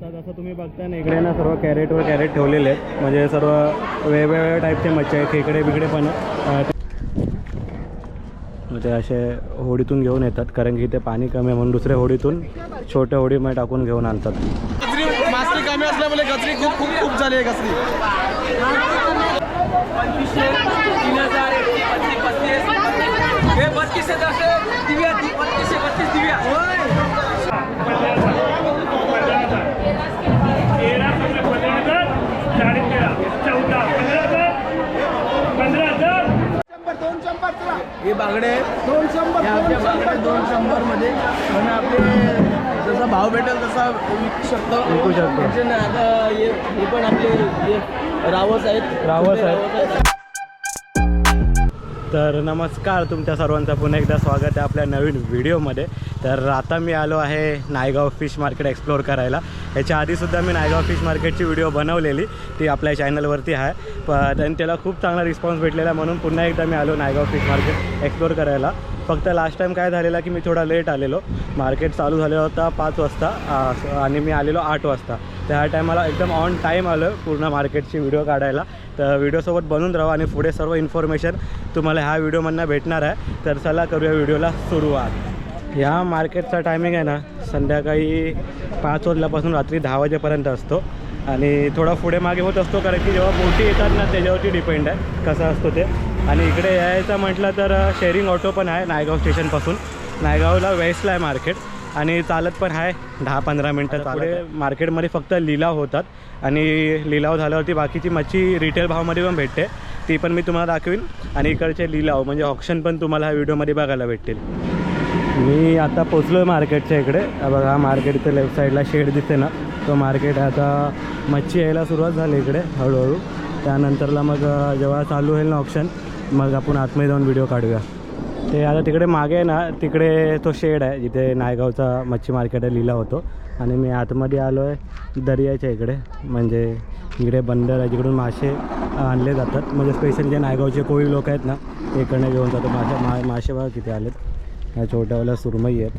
आता जसं तुम्ही बघताय ना? इकडे ना सर्व कॅरेटवर कॅरेट ठेवलेले आहेत. म्हणजे सर्व वेगवेगळ्या टाईपचे मच्छी आहेत. खेकडे बिकडे पण म्हणजे ते- असे होडीतून घेऊन येतात. कारण की इथे पाणी कमी आहे म्हणून दुसऱ्या होडीतून छोट्या होडीमध्ये टाकून घेऊन आणतात. कमी असल्यामुळे गजरी खूप खूप खूप झाली आहे गजरी हे बागडे दोन शंभर आपल्या बागडे दोन शंभर. मध्ये पण आपले जसा भाव भेटेल तसा विकू शकतो. विकू शकतो. आता हे हे पण आपले हे रावस आहेत. रावस आहेत. तर नमस्कार तुमच्या सर्वांचं. पुन्हा एकदा स्वागत आहे आपल्या नवीन व्हिडिओमध्ये. तर आता मी आलो आहे नायगाव फिश मार्केट एक्सप्लोअर करायला. याच्या आधीसुद्धा मी नायगाव फिश मार्केटची व्हिडिओ बनवलेली. ती आपल्या चॅनलवरती आहे. पण आणि त्याला खूप चांगला रिस्पॉन्स भेटलेला म्हणून पुन्हा एकदा मी आलो नायगाव फिश मार्केट एक्सप्लोअर करायला. फक्त लास्ट टाईम काय झालेला की मी थोडा लेट आलेलो. मार्केट चालू झालेलं होता पाच वाजता आणि मी आलेलो आठ वाजता. त्या टायमाला एकदम ऑन टाईम आलो पूर्ण मार्केटची व्हिडिओ काढायला. तर व्हिडिओसोबत बनून राहा आणि पुढे सर्व इन्फॉर्मेशन तुम्हाला ह्या व्हिडिओमधनं भेटणार आहे. तर चला करूया व्हिडिओला सुरुवात. ह्या मार्केटचा टायमिंग आहे ना संध्याकाळी पाच वाजल्यापासून रात्री दहा वाजेपर्यंत असतो. आणि थोडा पुढे मागे होत असतो कारण की जेव्हा बोटी येतात ना त्याच्यावरती डिपेंड आहे कसं असतो ते. आणि इकडे यायचं म्हटलं तर शेअरिंग ऑटो पण आहे नायगाव स्टेशनपासून नायगावला वेस्टला आहे मार्केट आणि चालत पण आहे दहा पंधरा मिनटं पुढे मार्केटमध्ये फक्त लिलाव होतात. आणि लिलाव झाल्यावरती बाकीची मच्छी रिटेल भावामध्ये पण भेटते. ती पण मी तुम्हाला दाखवीन. आणि इकडचे लिलाव म्हणजे ऑप्शन पण तुम्हाला ह्या व्हिडिओमध्ये बघायला भेटतील. मी आता पोचलो आहे मार्केटच्या इकडे. बघा हा मार्केट इथे लेफ्ट साईडला शेड दिसते ना. तो मार्केट आता मच्छी यायला सुरुवात झाली इकडे हळूहळू. त्यानंतरला मग जेव्हा चालू होईल ना ऑप्शन मग आपण आतमध्ये जाऊन व्हिडिओ काढूया. ते आता तिकडे मागे आहे ना तिकडे तो शेड आहे जिथे नायगावचा मच्छी मार्केट आहे लिहिला होतो. आणि मी आतमध्ये आलो आहे दर्याच्या इकडे. म्हणजे इकडे बंदर आहे जिकडून मासे आणले जातात. म्हणजे स्पेशली जे नायगावचे कोळी लोक आहेत ना ते इकडनं घेऊन जातो. मासे मा मासे बघा किती आलेत. ह्या छोट्यावाल्या सुरमई आहेत.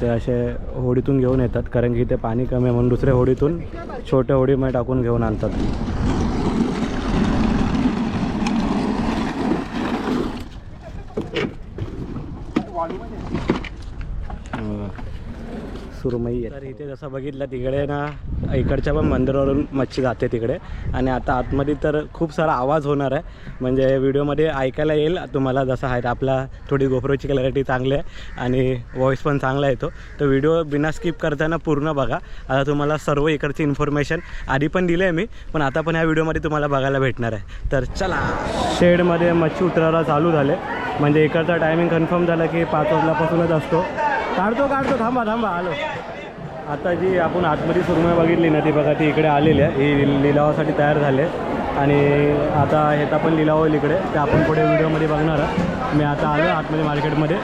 ते असे होडीतून घेऊन येतात कारण की इथे पाणी कमी आहे म्हणून दुसऱ्या होडीतून छोट्या होडीमध्ये टाकून घेऊन आणतात. सुरमई तर इथे जसं बघितलं तिकडे ना इकडच्या पण मंदिरावरून मच्छी जाते तिकडे. आणि आता आतमध्ये तर खूप सारा आवाज होणार आहे. म्हणजे व्हिडिओमध्ये ऐकायला येईल. तुम्हाला जसं आहे आपला थोडी गोप्रोची क्लॅरिटी चांगली आहे आणि व्हॉईस पण चांगला येतो. तर व्हिडिओ बिना स्किप करताना पूर्ण बघा. आता तुम्हाला सर्व इकडची इन्फॉर्मेशन आधी पण दिली आहे मी पण आता पण ह्या व्हिडिओमध्ये तुम्हाला बघायला भेटणार आहे. तर चला. शेडमध्ये मच्छी उतरायला चालू झाले. म्हणजे इकडचा टायमिंग कन्फर्म झाला की पाच वाजल्यापासूनच असतो. काढतो काढतो थांबा थांबा आलो. आता जी आपण आतमध्ये सुरमय बघितली ना ती बघा ती इकडे आलेली आहे. ही लिलावासाठी तयार झाले आणि आता ह्याचा पण लिलाव होईल इकडे. ते आपण पुढे व्हिडिओमध्ये बघणार आहे मी आता आलो आतमध्ये मार्केटमध्ये.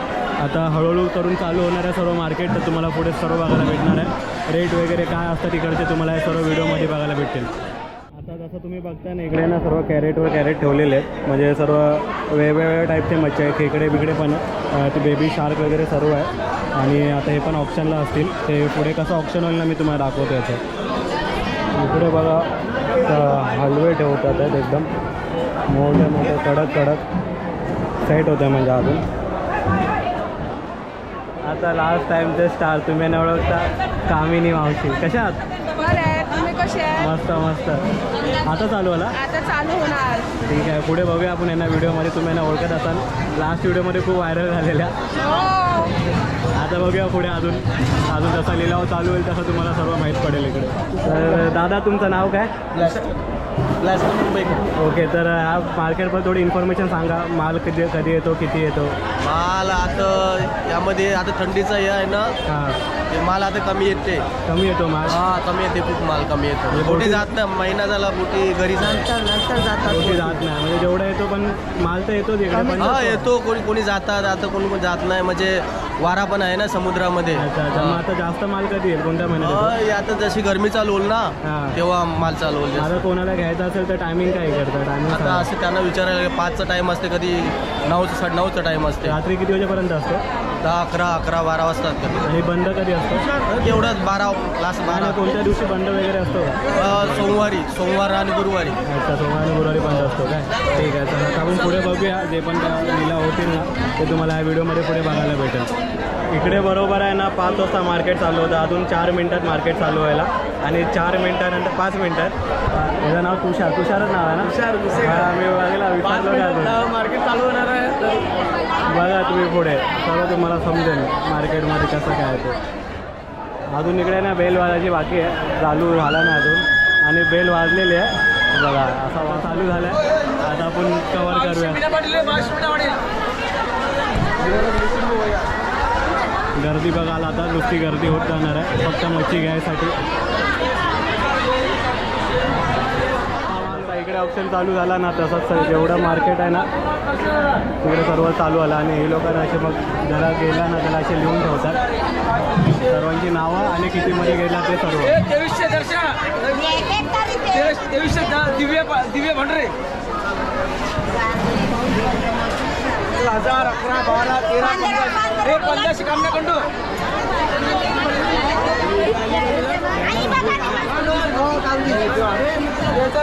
आता हळूहळू करून चालू होणार आहे सर्व मार्केट तर तुम्हाला पुढे सर्व बघायला भेटणार आहे. रेट वगैरे काय असतं तिकडचे तुम्हाला हे सर्व व्हिडिओमध्ये बघायला भेटतील. आता जसं तुम्ही बघताय ना इकडे ना सर्व कॅरेटवर कॅरेट ठेवलेले आहेत. म्हणजे सर्व वेगवेगळ्या टाईपचे मच्छी आहेत खेकडे बिकडे पण ते बेबी शार्क वगैरे सर्व आहे आणि आता हे पण ऑप्शनला असतील. ते पुढे कसं ऑप्शन होईल ना मी तुम्हाला दाखवतो याचं. इकडे बघा हलवे ठेवतात आहेत एकदम. मोठे मोठे कडक कडक. सेट होते म्हणजे अजून. आता लास्ट टाईमचे स्टार तुम्ही न ओळखता. कामिनी मावशी. कशा कसे मस्त मस्त. आता चालू आला? आता चालू होणार. ठीक आहे पुढे बघूया आपण यांना व्हिडिओमध्ये. तुम्ही यांना ओळखत असाल. लास्ट व्हिडिओमध्ये खूप व्हायरल झालेल्या. हो. आता बघूया पुढे अजून अजून जसा लिलाव चालू होईल तसं तुम्हाला सर्व माहीत पडेल इकडे. तर दादा तुमचं नाव काय? प्लास्टिक मुंबई ओके तर ह्या मार्केटवर थोडी इन्फॉर्मेशन सांगा. माल कधी कधी येतो किती येतो? माल आता यामध्ये आता थंडीचा हे आहे ना. हां. ते माल आता कमी येते. कमी येतो माल? हा कमी येते खूप माल कमी येतो. बोटी- बोटी जात नाही महिना झाला बोटी घरी नंतर नंतर गोष्टी जात नाही. म्हणजे जेवढा येतो पण माल तर पण हा येतो कोणी कोणी जातात आता कोणी कोणी जात नाही. म्हणजे वारा पण आहे ना समुद्रामध्ये. आता जास्त माल कधी येईल? कोणत्या महिन्यात येतो? आता जशी गरमी चालू होईल. ना तेव्हा माल चालू होईल. आता कोणाला घ्यायचं असेल तर टायमिंग काय करतं टायमिंग आता असं त्यांना विचारायला पाचचा टाइम असते कधी नऊचा साडे नऊचा टाइम असते. रात्री किती वाजेपर्यंत असतो? दहा अकरा अकरा बारा वाजता आणि बंद कधी असतो? तेवढंच बारा आणि बारा. कोणत्या दिवशी बंद वगैरे असतो? सोमवारी सोमवार आणि गुरुवारी. अच्छा सोमवार आणि गुरुवारी बंद असतो काय? ठीक आहे तर आपण पुढे बघूया जे पण त्या लिलाव होतील ना ते तुम्हाला या व्हिडिओमध्ये पुढे बघायला भेटेल. इकडे बरोबर आहे ना पाच वाजता मार्केट चालू होतं. अजून चार मिनटात मार्केट चालू व्हायला. आणि चार मिनटानंतर पाच मिनटात त्याचं नाव तुषार. तुषारच नाव आहे ना? तुषार. हा, मी बघायला मार्केट चालू होणार आहे. बघा तुम्ही पुढे. सर्व तुम्हाला समजेल मार्केटमध्ये कसं काय ते. अजून इकडे ना बेल वाजायची बाकी आहे. चालू झाला नाही अजून. आणि बेल वाजलेली आहे. बघा असा चालू झाला आहे आता आपण कवर करूया. गर्दी बघायला आता नुसती गर्दी होत जाणार आहे. फक्त मच्छी घ्यायसाठी आता इकडे ऑप्शन चालू झाला ना तसंच जेवढं मार्केट आहे ना तिकडे सर्व चालू आलं आणि हे लोकांना असे मग जरा गेला ना त्याला असे लिहून ठेवतात. सर्वांची नावं आणि कितीमध्ये गेला ते सर्व. दिव्य दिव्य भंडरे. हजार अकरा बारा तेरा पंधरा. हे पंधराशे काम ना कंडू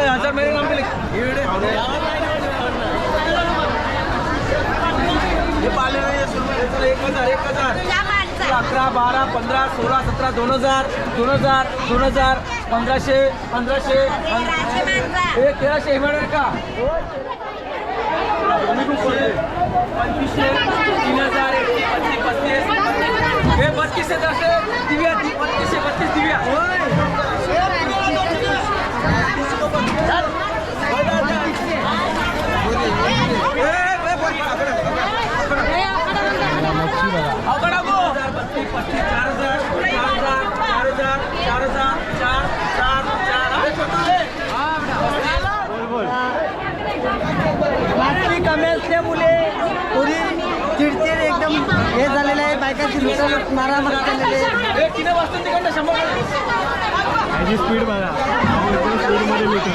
हजार मेरे नाम अकरा बारा पंधरा सोळा सतरा दोन हजार दोन हजार दोन हजार पंधराशे पंधराशे हे तेराशे हे मिळणार का? पंचवीसशे तीन हजार एकशे पस्तीस. पस्तीस हे बत्तीस हजारशे दिव्या बत्तीसशे बत्तीस दिव्या हे, हे, मच्छी बघा अवघड अगो. बत्तीस पस्तीस चार हजार चार हजार चार हजार चार हजार चार चार चार अरे छोटू रे. बोल बोल मागची कमी असल्यामुळे थोडी चिडचिड एकदम हे झालेलं आहे बायकांची लुटालूट मारामारी झालेली आहे हे किती वाजता तिकडनं शंभर ह्याची स्पीड बघा स्पीडमध्ये लिहितो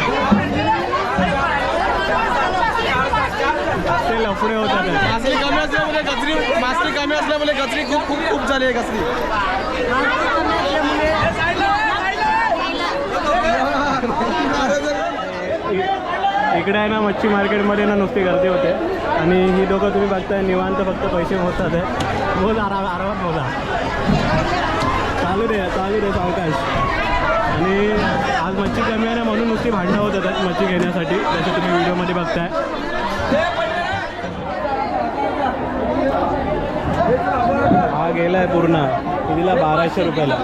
ते लफडे होतात मासली कमी असल्यामुळे गजरी मासली कमी असल्यामुळे गजरी खूप खूप खूप झाली आहे गजरी इकडे आहे ना मच्छी मार्केटमध्ये ना नुसती गर्दी होते. आणि ही दोघं तुम्ही बघताय निवांत फक्त पैसे मोजतात आहे आराम आरा आरामात बोला. चालू दे चालू दे सावकाश. आणि आज मच्छी कमी आहे ना म्हणून नुसती भांडणं होत आहेत मच्छी घेण्यासाठी जसं तुम्ही व्हिडिओमध्ये बघताय. हा गेलाय पूर्ण. तिला बाराशे रुपयाला.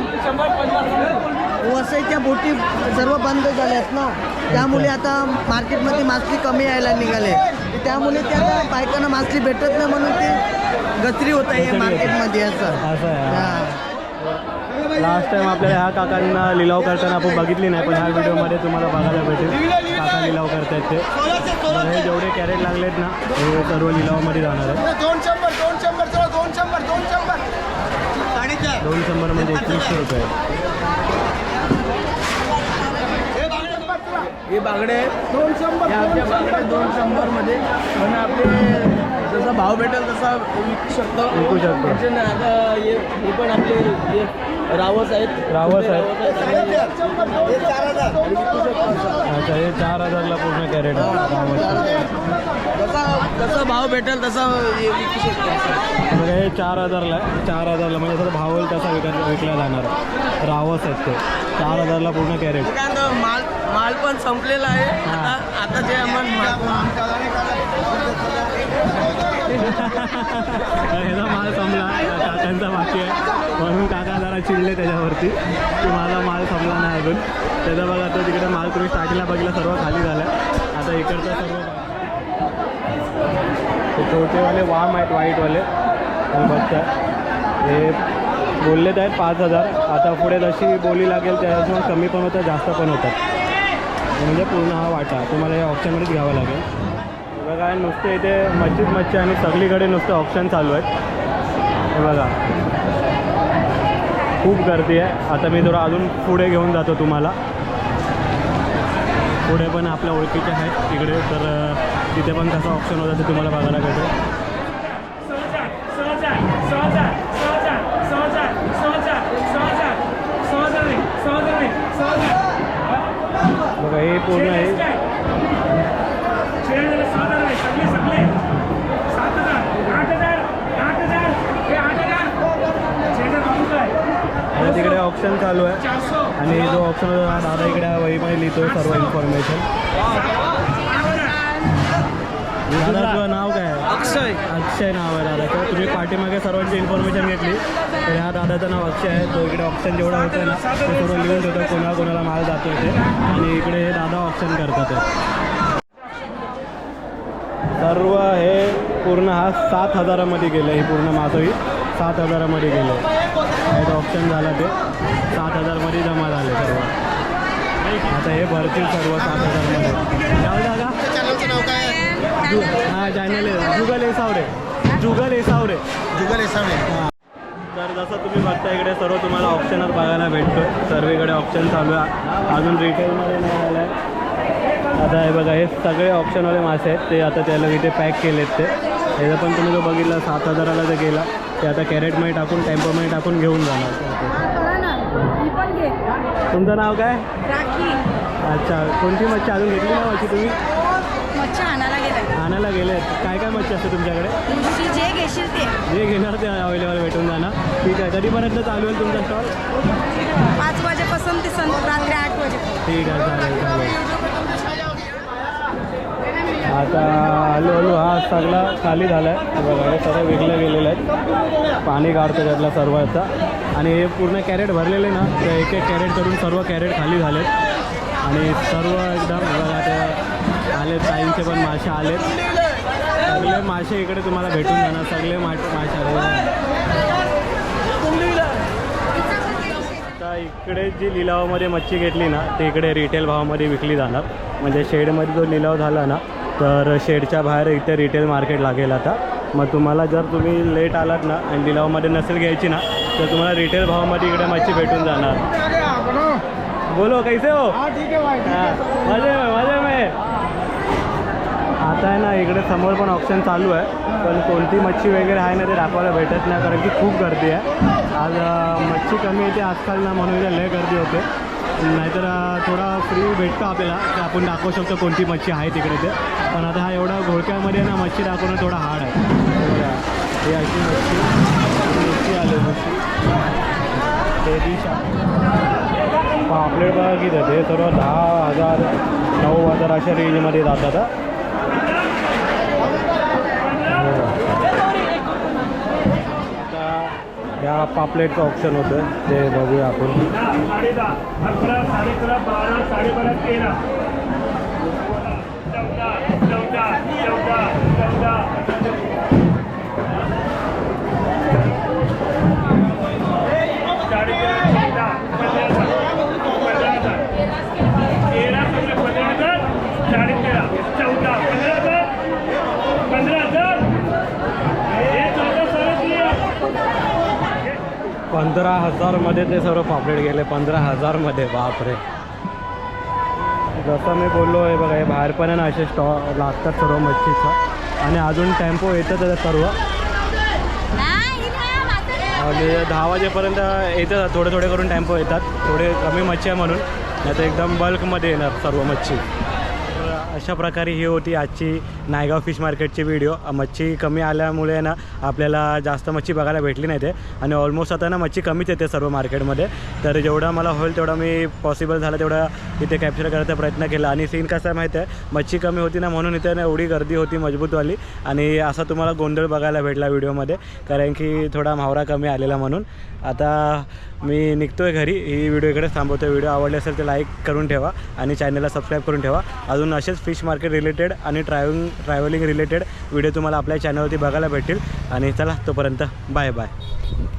वसईच्या बोटी सर्व बंद झाल्यात ना. त्यामुळे आता मार्केटमध्ये मासली कमी यायला निघाले. त्यामुळे त्या बायकांना मासली भेटत नाही म्हणून ते गचरी होत आहे. मार्केटमध्ये असं. लास्ट टाइम आपल्याला ह्या काकांना लिलाव करताना आपण बघितली नाही पण ह्या व्हिडिओमध्ये तुम्हाला बघायला भेटेल. काका लिलाव करतायत ते. हे जेवढे कॅरेट लागलेत ना हे सर्व लिलावामध्ये जाणार आहे दोन शंभर दोन शंभर चला दोन शंभर दोन शंभर. साडेचार दोन शंभर म्हणजे एकवीसशे रुपये. हे बांगडे दोन शंभर दोन शंभरमध्ये पण आपले जसा भाव भेटेल तसा विकू शकतो. विकू शकतो. त्यांचे ना आता हे हे पण आपले हे रावस आहेत. रावस आहेत. अच्छा हे चार हजारला पूर्ण कॅरेट जसा जसा भाव भेटेल तसा हे विकू शकतो असं. बघा हे चार हजारला आहे. चार हजारला म्हणजे जसं भाव होईल तसा विक विकला जाणार आहे. रावस आहेत ते. चार हजारला पूर्ण कॅरेट. माल माल पण संपलेला आहे. आता आता जे आपण ह्याचा माल संपला. काकांचा बाकी आहे. म्हणून काका जरा चिडले त्याच्यावरती. की माझा माल संपला नाही अजून. त्याचा बघा आता तिकडे माल तुम्ही टाकला बघितला सर्व खाली झाला आता इकडचा सर्व छोटेवाले वाम आहेत वाईटवाले बघता हे बोललेत आहेत पाच हजार. आता पुढे जशी बोली लागेल त्याच्यातून कमी पण होतं जास्त पण होतात. म्हणजे पूर्ण हा वाटा. तुम्हाला या ऑप्शनमध्येच घ्यावा लागेल. बघा नुसते इथे मच्छीच मच्छी आणि सगळीकडे नुसतं ऑप्शन चालू आहेत. बघा. खूप गर्दी आहे. आता मी थोडं अजून पुढे घेऊन जातो तुम्हाला. पुढे पण आपल्या ओळखीचे आहेत. तिकडे तर तिथे पण कसं ऑप्शन होतं ते तुम्हाला बघायला भेटेल. बघा हे पूर्ण आहे. ऑप्शन चालू आहे. आणि जो ऑप्शन होता दादा इकडे वहीमध्ये लिहितोय सर्व इन्फॉर्मेशन दादा तुझं नाव काय आहे? अक्षय. अक्षय नाव आहे दादाचं तुम्ही पाठीमागे सर्वांची इन्फॉर्मेशन घेतली. तर ह्या दादाचं नाव अक्षय आहे. तो इकडे ऑप्शन जेवढं होतं ना ते सर्व लिहून ठेवतो कोणा कोणाला माल जातो इथे आणि इकडे हे दादा ऑप्शन करतात. सर्व हे पूर्ण हा सात हजारामध्ये गेलं ही पूर्ण मासोळी सात हजारामध्ये गेलं हे ऑप्शन झालं ते. सात हजारमध्ये जमा झाले सर्व. आता हे भरतील सर्व सात हजारमध्ये काय जागा जु हां चॅनल आहे. जुगल एसावरे जुगल एसावरे जुगल एसावणे हां. तर जसं तुम्ही बघता इकडे सर्व तुम्हाला ऑप्शनच बघायला भेटतो. सर्वीकडे ऑप्शन चालू आहे. अजून रिटेलमध्ये नाही आलं आहे आता हे बघा हे सगळे ऑप्शनवाले मासे आहेत. ते आता त्याला इथे पॅक केलेत ते. ह्याचं पण तुम्ही जो बघितला सात हजाराला जर गेला. ते आता कॅरेटमध्ये टाकून टेम्पोमध्ये टाकून घेऊन जाणार. तुमचं नाव काय? राखी. अच्छा कोणती मच्छी अजून घेतली ना मच्छी तुम्ही? मच्छी आणायला गेला. काय काय मच्छी असते तुमच्याकडे? जे घेशील ते. जे घेणार ते अवेलेबल भेटून जाणार. ठीक आहे कधीपर्यंत चालू आहे तुमचा स्टॉल पाच वाजेपासून ते रात्री आठ वाजे ठीक आहे चालेल चालेल. आता हळूहळू हा सगळा खाली झाला आहे बघा हे विकलं गेलेलं आहे. पाणी काढतो त्यातला सर्वाचा. आणि हे पूर्ण कॅरेट भरलेले ना तर एक एक कॅरेट करून सर्व कॅरेट खाली झाले आणि सर्व एकदम बघा ते आलेत ताईंचे पण मासे आलेत. सगळे मासे इकडे तुम्हाला भेटून जाणार. सगळे मा मासे आले आता इकडे जी लिलावामध्ये मच्छी घेतली ना ते इकडे रिटेल भावामध्ये विकली जाणार. म्हणजे शेडमध्ये जो लिलाव झाला ना तर शेडच्या बाहेर इथे रिटेल मार्केट लागेल आता. मग तुम्हाला जर तुम्ही लेट आलात ना आणि लिलावामध्ये नसेल घ्यायची ना तर तुम्हाला रिटेल भावामध्ये इकडे मच्छी भेटून जाणार. बोलो कैसे हो? हाँ, मजे मजे में. आता आहे ना इकडे समोर पण ऑप्शन चालू आहे. पण कोणती मच्छी वगैरे आहे ना ते दाखवायला भेटत नाही कारण की खूप गर्दी आहे. आज मच्छी कमी येते आजकाल ना म्हणून लय गर्दी होते. नाहीतर थोडा फ्री भेटतो आपल्याला तर आपण दाखवू शकतो कोणती मच्छी आहे तिकडे. ते पण आता हा एवढा घोळक्यामध्ये ना मच्छी दाखवणं थोडा हार्ड आहे. हे अशी मच्छी मच्छी आली मच्छी. ते दिशा पापलेट बघा किती ते सर्व दहा हजार नऊ हजार अशा रेंजमध्ये जातात हा. आता ह्या पापलेटचं ऑप्शन होतं ते बघूया आपण. पंधरा हजारमध्ये ते सर्व पापलेट गेले. पंधरा हजारमध्ये बापरे. जसं मी बोललो आहे बघा हे बाहेर पण आहे ना असे स्टॉ लागतात सर्व मच्छीचं. आणि अजून टेम्पो येतात आहे सर्व. आणि दहा वाजेपर्यंत येतात थोडे थोडे करून टेम्पो येतात. थोडे कमी मच्छी आहे म्हणून. नाही तर एकदम बल्कमध्ये येणार सर्व मच्छी. अशा प्रकारे ही होती आजची नायगाव फिश मार्केटची व्हिडिओ मच्छी कमी आल्यामुळे ना आपल्याला जास्त मच्छी बघायला भेटली नाही ते. आणि ऑलमोस्ट आता ना मच्छी कमीच येते सर्व मार्केटमध्ये तर जेवढा मला होईल तेवढा मी पॉसिबल झालं तेवढा इथे कॅप्चर करायचा प्रयत्न केला. आणि सीन कसा आहे माहिती आहे? मच्छी कमी होती ना म्हणून इथे ना एवढी गर्दी होती मजबूतवाली. आणि असा तुम्हाला गोंधळ बघायला भेटला व्हिडिओमध्ये. कारण की थोडा मावरा कमी आलेला म्हणून. आता मी निघतो आहे घरी. ही व्हिडिओ इकडे थांबवतो व्हिडिओ आवडले असेल तर लाईक करून ठेवा. आणि चॅनलला सबस्क्राईब करून ठेवा. अजून असेच फिश मार्केट रिलेटेड आणि ट्रॅव्हलिंग ट्रॅव्हलिंग रिलेटेड व्हिडिओ तुम्हाला आपल्या चॅनलवरती बघायला भेटतील. आणि चला तोपर्यंत बाय बाय